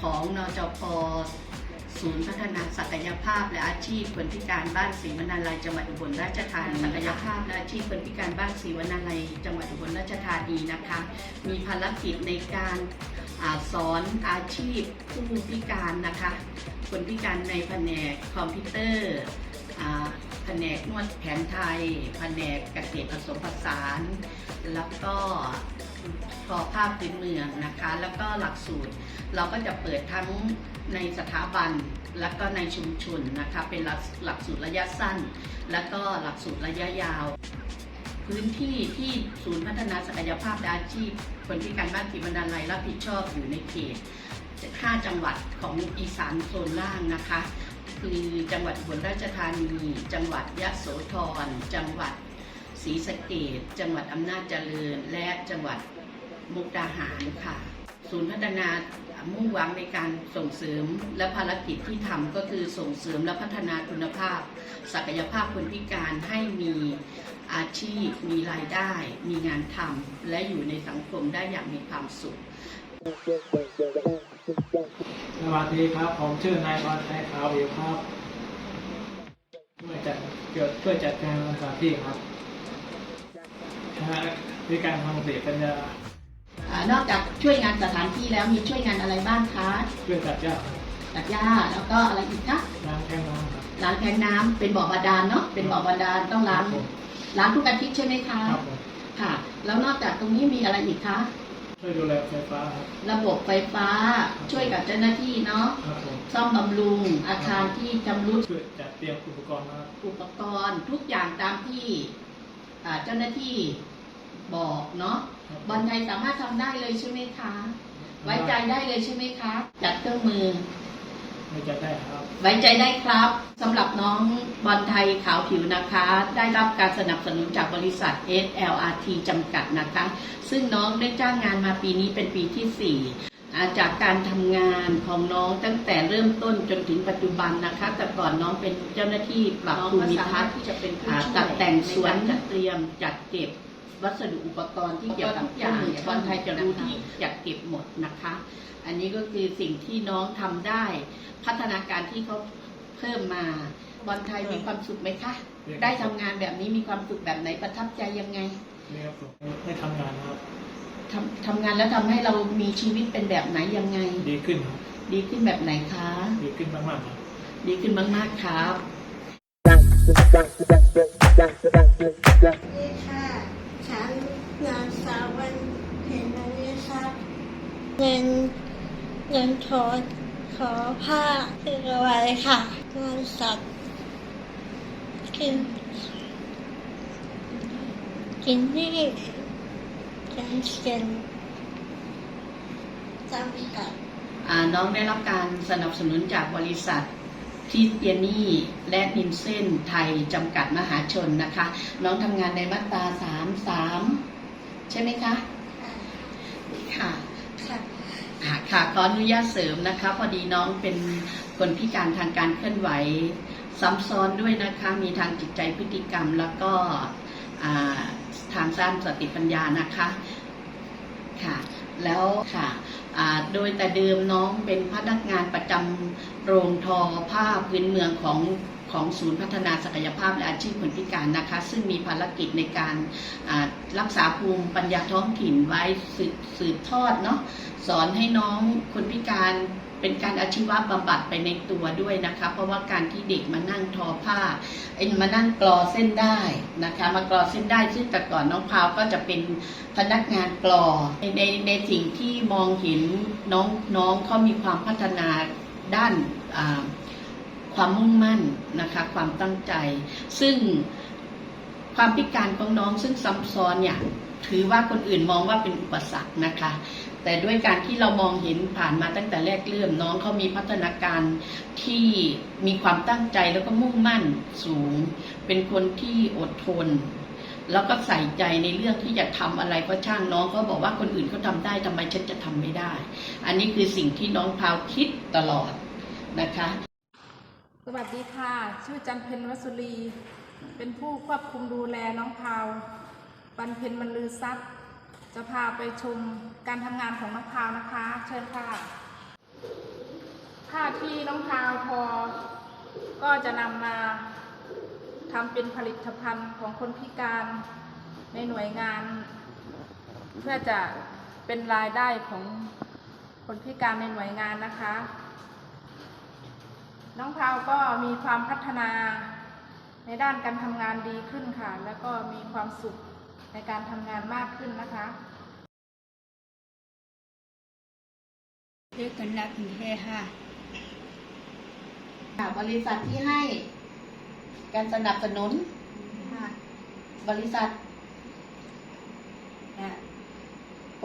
ของนจพศูนย์พัฒนาศักยภาพและอาชีพคนพิการบ้านศรีวนาลัยจังหวัดอุบลราชธานีศักยภาพและอาชีพคนพิการบ้านศรีวนาลัยจังหวัดอุบลราชธานีนะคะ มีภารกิจในการอสอนอาชีพผู้พิการนะคะ คนพิการในแผนกคอมพิวเตอร์แผนกนวดแผนไทย แผนกเกษตรผสมผสาน แล้วก็ ทอผ้าพื้นเมืองนะคะ แล้วก็หลักสูตรเราก็จะเปิดทั้งในสถาบันแล้วก็ในชุมชนนะคะเป็นหลักหลักสูตรระยะสั้น แล้วก็หลักสูตรระยะยาว พื้นที่ที่ศูนย์พัฒนาศักยภาพและอาชีพคนพิการบ้านศรีบรรดาลัยรับผิดชอบอยู่ในเขต5จังหวัดของอีสานโซนล่างนะคะ คือจังหวัดอุบลราชธานี จังหวัดยะโสธรจังหวัด ศรีสะเกดจังหวัดอำนาจเจริญ และจังหวัดมุกดาหารค่ะ ศูนย์พัฒนามุ่งหวังในการส่งเสริมและภารกิจที่ทำก็คือส่งเสริมและพัฒนาคุณภาพ ศักยภาพคนพิการให้มีอาชีพ มีรายได้ มีงานทำและอยู่ในสังคมได้อย่างมีความสุขสวัสดีครับ ผมชื่อนายพรชัยขาวอิวครับช่วยจัดเกี่ยวช่วยจัดการสถานที่ครับ คณะวิการทางเสีปัญญาอานอกจากช่วยงานสถานที่แล้วมีช่วยงานอะไรบ้างคะช่วยจัดยาครับตัดหญ้าแล้วก็อะไรอีกคะล้างแก้วน้ำครับล้างแทงน้ำเป็นบ่อบาดาลเนาะเป็นบ่อบาดาลต้องล้างครับผมล้างทุกอาทิตย์ใช่ไหมคะครับผมค่ะ แล้วนอกจากตรงนี้มีอะไรอีกคะช่วยดูแลไฟฟ้าครับระบบไฟฟ้าช่วยกับเจ้าหน้าที่เนาะครับผมซ่อมบำรุงอาคารที่ชำรุด ช่วยจัดเตรียมอุปกรณ์นะครับอุปกรณ์ทุกอย่างตามที่อ่าเจ้าหน้าที่ บอกเนาะครับบอลไทยสามารถทำได้เลยใช่ไหมคะ ไว้ใจได้เลยใช่ไหมคะจัดเครื่องมือไม่จัดได้ครับ ไว้ใจได้ครับสำหรับน้องบอลไทยขาวผิวนะคะ ได้รับการสนับสนุนจากบริษัท SLRT จำกัดนะคะ ซึ่งน้องได้จ้างงานมาปีนี้เป็นปีที่4อ่าจากการทำงานของน้องตั้งแต่เริ่มต้นจนถึงปัจจุบันนะคะ แต่ก่อนน้องเป็นเจ้าหน้าที่ปรับภูมิทัศน์ที่จะเป็นตัดแต่งสวนจัดเตรียมจัดเก็บ วัสดุอุปกรณ์ที่เกี่ยวกับอย่างเนี่ยบอลไทยจะรู้ที่จัดเก็บหมดนะคะ อันนี้ก็คือสิ่งที่น้องทำได้ พัฒนาการที่เขาเพิ่มมาบอลไทยมีความสุขไหมคะ ได้ทำงานแบบนี้มีความสุขแบบไหนประทับใจยังไงนี่ครับผมได้ทำงานนะครับทำทำงานแล้วทำให้เรามีชีวิตเป็นแบบไหนยังไง ดีขึ้นครับดีขึ้นแบบไหนคะ ดีขึ้นมากๆครับดีขึ้นมากๆครับ สวัสดีค่ะ ฉันนางสาววันเพ็ญนริครับเงิน เงินขอขอผ้าคืออะไรค่ะงานสัตว์กินกินนี่กันเชียนจำกัดอ่าน้องได้รับการสนับสนุนจากบริษัทที่เตียนี่และนินเส้นไทยจำกัดมหาชนนะคะ น้องทำงานในมาตราสามสามใช่ไหมคะ ค่ะ ค่ะ ค่ะขออนุญาตเสริมนะคะ พอดีน้องเป็นคนพิการทางการเคลื่อนไหว ซ้ำซ้อนด้วยนะคะ มีทางจิตใจพฤติกรรมแล้วก็ทางสร้างสติปัญญานะคะค่ะ แล้วค่ะโดยแต่เดิมน้องเป็นพนักงานประจำโรงทอผ้าพื้นเมืองของ ของศูนย์พัฒนาศักยภาพและอาชีพคนพิการนะคะ ซึ่งมีภารกิจในการรักษาภูมิปัญญาท้องถิ่นไว้สืบทอดเนาะสอนให้น้องคนพิการเป็นการอาชีวะบำบัดไปในตัวด้วยนะคะ เพราะว่าการที่เด็กมานั่งทอผ้าเอ็นมานั่งกรอเส้นได้นะคะ มากรอเส้นได้ซึ่งแต่ก่อนน้องพาวก็จะเป็นพนักงานกรอในในในสิ่งที่มองเห็นน้องน้องเขามีความพัฒนาด้านอ ความมุ่งมั่นนะคะความตั้งใจ ซึ่งความพิการของน้องซึ่งซ้ำซ้อนเนี่ยถือว่าคนอื่นมองว่าเป็นอุปสรรคนะคะ แต่ด้วยการที่เรามองเห็นผ่านมาตั้งแต่แรกเริ่มน้องเขามีพัฒนาการที่มีความตั้งใจแล้วก็มุ่งมั่นสูง เป็นคนที่อดทน แล้วก็ใส่ใจในเรื่องที่จะทำอะไรก็ช่างน้องเขาบอกว่าคนอื่นเขาทำได้ทำไมฉันจะทำไม่ได้ อันนี้คือสิ่งที่น้องพาวคิดตลอดนะคะ สวัสดีค่ะ ชื่อจันเพ็ญวสุรี เป็นผู้ควบคุมดูแลน้องพาวบันเพ็ญบรรลือทรัพย์ จะพาไปชมการทำงานของน้องพาวนะคะ เชิญค่ะผ้าที่น้องพาวทอก็จะนำมาทำเป็นผลิตภัณฑ์ของคนพิการในหน่วยงาน เพื่อจะเป็นรายได้ของคนพิการในหน่วยงานนะคะ น้องพาวก็มีความพัฒนาในด้านการทำงานดีขึ้นค่ะ แล้วก็มีความสุขในการทำงานมากขึ้นนะคะชื่อกันนักเฮค่ะค่ะบริษัทที่ให้การสนับสนุนค่ะบริษัทและโป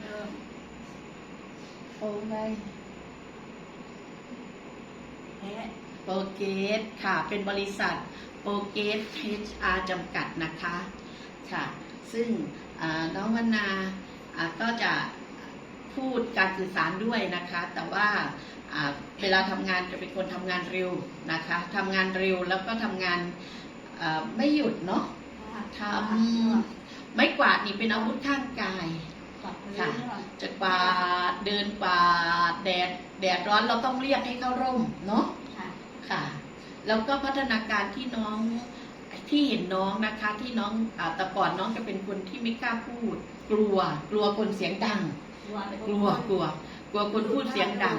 เริ่มโปไงและ โปรเกตค่ะ เป็นบริษัทโปรเกต HR จำกัดนะคะค่ะ ซึ่งอ่าน้องวนาอ่าก็จะพูดการสื่อสารด้วยนะคะ แต่ว่าอ่าเวลาทำงานจะเป็นคนทำงานเร็วนะคะทำงานเร็วแล้วก็ทำงานอ่าไม่หยุดเนาะทำไม้กวาดนี่เป็นอาวุธข้างกายกับเรื่ค่ะองจะกวาดเดินกวาดแดดแดดร้อนเราต้องเรียกให้เข้าร่มเนาะค่ะค่ะ แล้วก็พัฒนาการที่น้องที่เห็นน้องนะคะที่น้องอแต่ก่อนน้องจะเป็นคนที่ไม่กล้าพูด กลัว กลัวคนเสียงดัง กลัวกลัว กลัวคนพูดเสียงดัง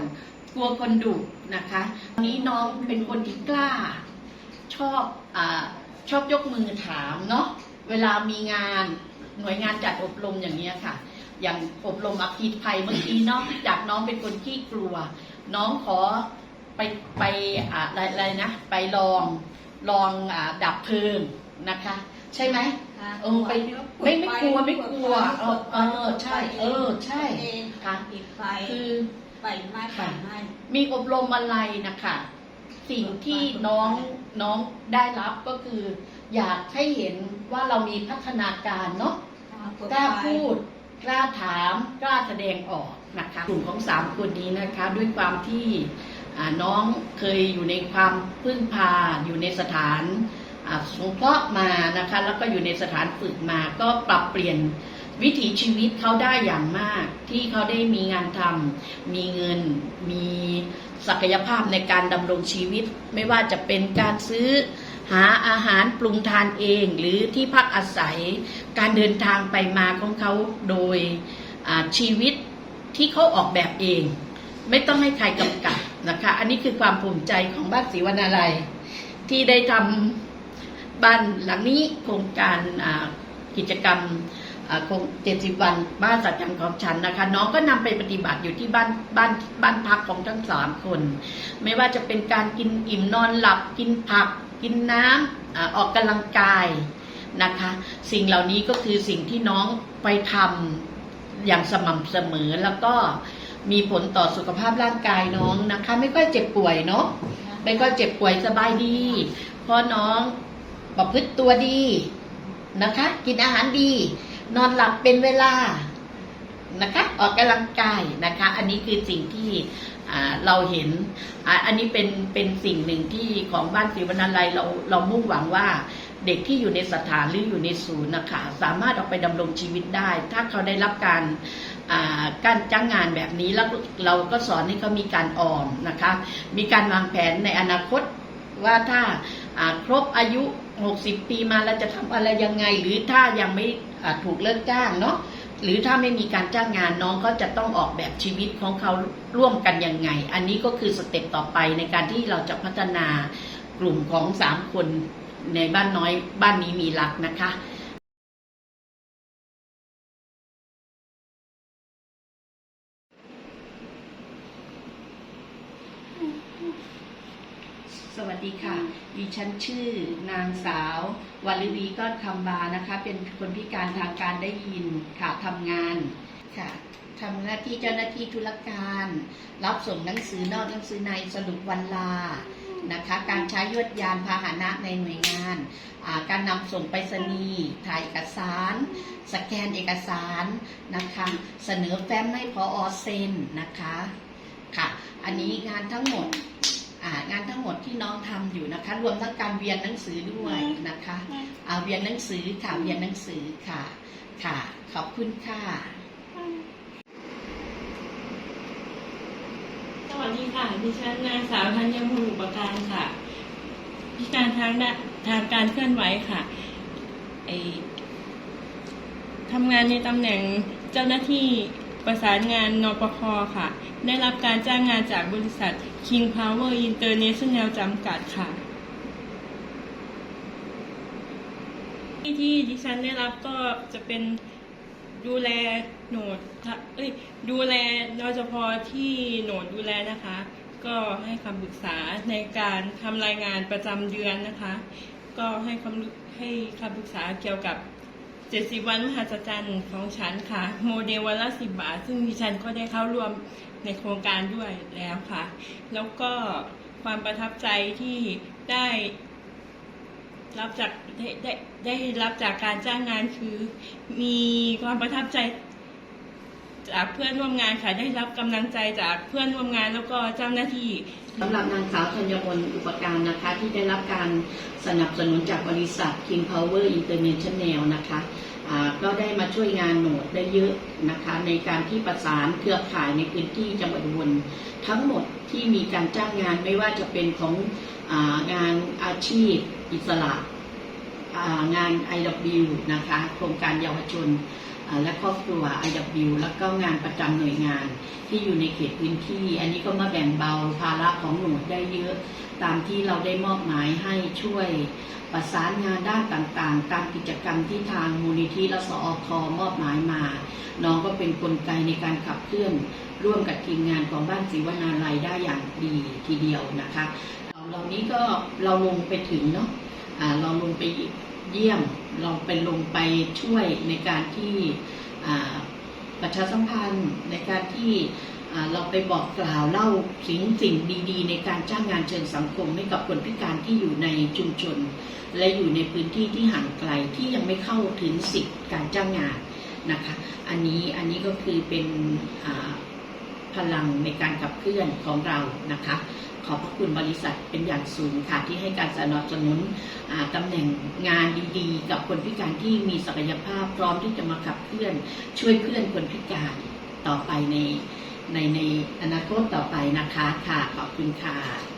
กลัวคนดุนะคะวันนี้น้องเป็นคนที่กล้า ชอบอชอบยกมือถามเนาะเวลามีงานหน่วยงานจัดอบรมอย่างเนี้ยค่ะ อย่างอบรมอภิภัยเมื่อกี้เนาะจากน้องเป็นคนขี้กลัว น้องขอ ไปไปอ่าอะไรอะไรนะไปลองลองอ่าดับเพลิงนะคะ ใช่ไหมเออไปไม่ไม่กลัวไม่กลัวเออเออใช่ เออใช่ค่ะปิดไฟคือไฟไหม้ไฟไหม้มีอบรมอะไรนะคะสิ่งที่น้องน้องได้รับก็คือ อยากให้เห็นว่าเรามีพัฒนาการเนาะกล้าพูดกล้าถามกล้าแสดงออกนะคะกลุ่มของสามคนนี้นะคะ ด้วยความที่อ่า น้องเคยอยู่ในความพึ่งพาอยู่ในสถานอ่าสงเคราะห์มานะคะแล้วก็อยู่ในสถานฝึกมาก็ปรับเปลี่ยนวิถีชีวิตเขาได้อย่างมาก ที่เขาได้มีงานทำมีเงิน มีศักยภาพในการดำรงชีวิต ไม่ว่าจะเป็นการซื้อหาอาหารปรุงทานเอง หรือที่พักอาศัยการเดินทางไปมาของเขาโดยชีวิตที่เขาออกแบบเอง ไม่ต้องให้ใครกำ นะคะ อันนี้คือความภูมิใจของบ้านศรีวรรณาลัย ที่ได้ทำบ้านหลังนี้โครงการกิจกรรมคงเจ็ดสิบวันบ้านสัจจังของฉันนะคะ น้องก็นำไปปฏิบัติอยู่ที่บ้านบ้านบ้านพักของทั้งสามคน ไม่ว่าจะเป็นการกินอิ่มนอนหลับกินผัก กินน้ำอาออกกำลังกายนะคะ สิ่งเหล่านี้ก็คือสิ่งที่น้องไปทำอย่างสม่ำเสมอแล้วก็ มีผลต่อสุขภาพร่างกายน้องนะคะ ไม่ค่อยเจ็บป่วยเนาะไม่ค่อยเจ็บป่วยสบายดี เพราะน้องประพฤติตัวดีนะคะ กินอาหารดี นอนหลับเป็นเวลานะคะ ออกกำลังกายนะคะ อันนี้คือสิ่งที่อ่า เราเห็นอันนี้เป็นเป็นสิ่งหนึ่งที่ของบ้านศรีวรรณาลัยเราเรามุ่งหวังว่าเด็กที่อยู่ในสถานหรืออยู่ในศูนย์นะคะสามารถออกไปดำรงชีวิตได้ ถ้าเขาได้รับการการจ้างงานแบบนี้แล้วเราก็สอนให้เขามีการออมนะคะมีการวางแผนในอนาคตว่าถ้าครบอายุ 60 ปีมาแล้วจะทำอะไรยังไง หรือถ้ายังไม่ถูกเลิกจ้างเนาะ หรือถ้าไม่มีการจ้างงานน้องก็จะต้องออกแบบชีวิตของเขาร่วมกันยังไง อันนี้ก็คือสเต็ปต่อไปในการที่เราจะพัฒนากลุ่มของสามคนในบ้านน้อยบ้านนี้มีรักนะคะ สวัส ดีค่ะ ดิฉันชื่อนางสาววัลวีก้อนคำบานะคะ เป็นคนพิการทางการได้ยินค่ะทำงานค่ะทำหน้าที่เจ้าหน้าที่ธุรการ รับส่งหนังสือนอกหนังสือในสรุปวันลานะคะ การใช้ยวดยานพาหนะในหน่วยงาน การนำส่งไปรษณีย์ถ่ายเอกสาร สแกนเอกสารนะคะ เสนอแฟ้มให้พออเซ็นนะคะ ค่ะ อันนี้งานทั้งหมด งานทั้งหมดที่น้องทำอยู่นะคะ รวมทั้งการเวียนหนังสือด้วยนะคะอ่าเวียนหนังสือค่ะเวียนหนังสือค่ะค่ะ ขอบคุณค่ะสวัสดีค่ะดิฉันนางสาวธัญมูลอุปการค่ะพิการทางด้านทางการเคลื่อนไหวค่ะไอทำงานในตำแหน่งเจ้าหน้าที่ ประสานงานนปคค่ะ ได้รับการจ้างงานจากบริษัท King Power International จำกัดค่ะที่ที่ดิฉันได้รับก็จะเป็นดูแลโหนดทะเอ้ยดูแลนจพที่โหนดดูแลนะคะ ก็ให้คำปรึกษาในการทำรายงานประจำเดือนนะคะ ก็ให้คำให้คำปรึกษาเกี่ยวกับ 70วันมหัศจรรย์ของฉันค่ะ โมเดลวันละ10บาท ซึ่งดิฉันก็ได้เข้าร่วมในโครงการด้วยแล้วค่ะ แล้วก็ความประทับใจที่ได้รับจากได้ได้ได้รับจากการจ้างงานคือ มีความประทับใจ จากเพื่อนร่วมงานค่ะได้รับกำลังใจจากเพื่อนร่วมงานแล้วก็เจ้าหน้าที่ สำหรับนางสาวธัญมนอุปการนะคะที่ได้รับการสนับสนุนจากบริษัท King Power International นะคะอ่าก็ได้มาช่วยงานโหนดได้เยอะนะคะ ในการที่ประสานเครือข่ายในพื้นที่จังหวัดอุบลทั้งหมดที่มีการจ้างงานไม่ว่าจะเป็นของอางานอาชีพอิสระอ่างาน IW นะคะ โครงการเยาวชน และครอบครัว IW แล้วก็งานประจำหน่วยงาน ที่อยู่ในเขตพื้นที่ อันนี้ก็มาแบ่งเบาภาระของหนูได้เยอะ ตามที่เราได้มอบหมายให้ช่วยประสานงานด้านต่างๆ ตามกิจกรรมที่ทางมูลนิธิและสอคมอบหมายมา น้องก็เป็นกลไกในการขับเคลื่อนร่วมกับทีมงานของบ้านศรีวนาลัยได้อย่างดีทีเดียวนะคะเหล่านี้ก็เราลงไปถึงเนาะอ่าเราลงไป เยี่ยมเราเป็นลงไปช่วยในการที่ประชาสัมพันธ์ในการที่เราไปบอกกล่าวเล่าสิ่งสิ่งดี ๆ ในการจ้างงานเชิงสังคมให้กับคนพิการที่อยู่ในชุมชน และอยู่ในพื้นที่ที่ห่างไกลที่ยังไม่เข้าถึงสิทธิ์การจ้างงานนะคะ อันนี้อันนี้ก็คือเป็น พลังในการขับเคลื่อนของเรานะคะขอบพระคุณบริษัทเป็นอย่างสูงค่ะที่ให้การสนับสนุนตำแหน่งงานดีๆ กับคนพิการที่มีศักยภาพพร้อมที่จะมาขับเคลื่อน ช่วยเพื่อนคนพิการต่อไปในในในอนาคตต่อไปนะคะค่ะขอบคุณค่ะ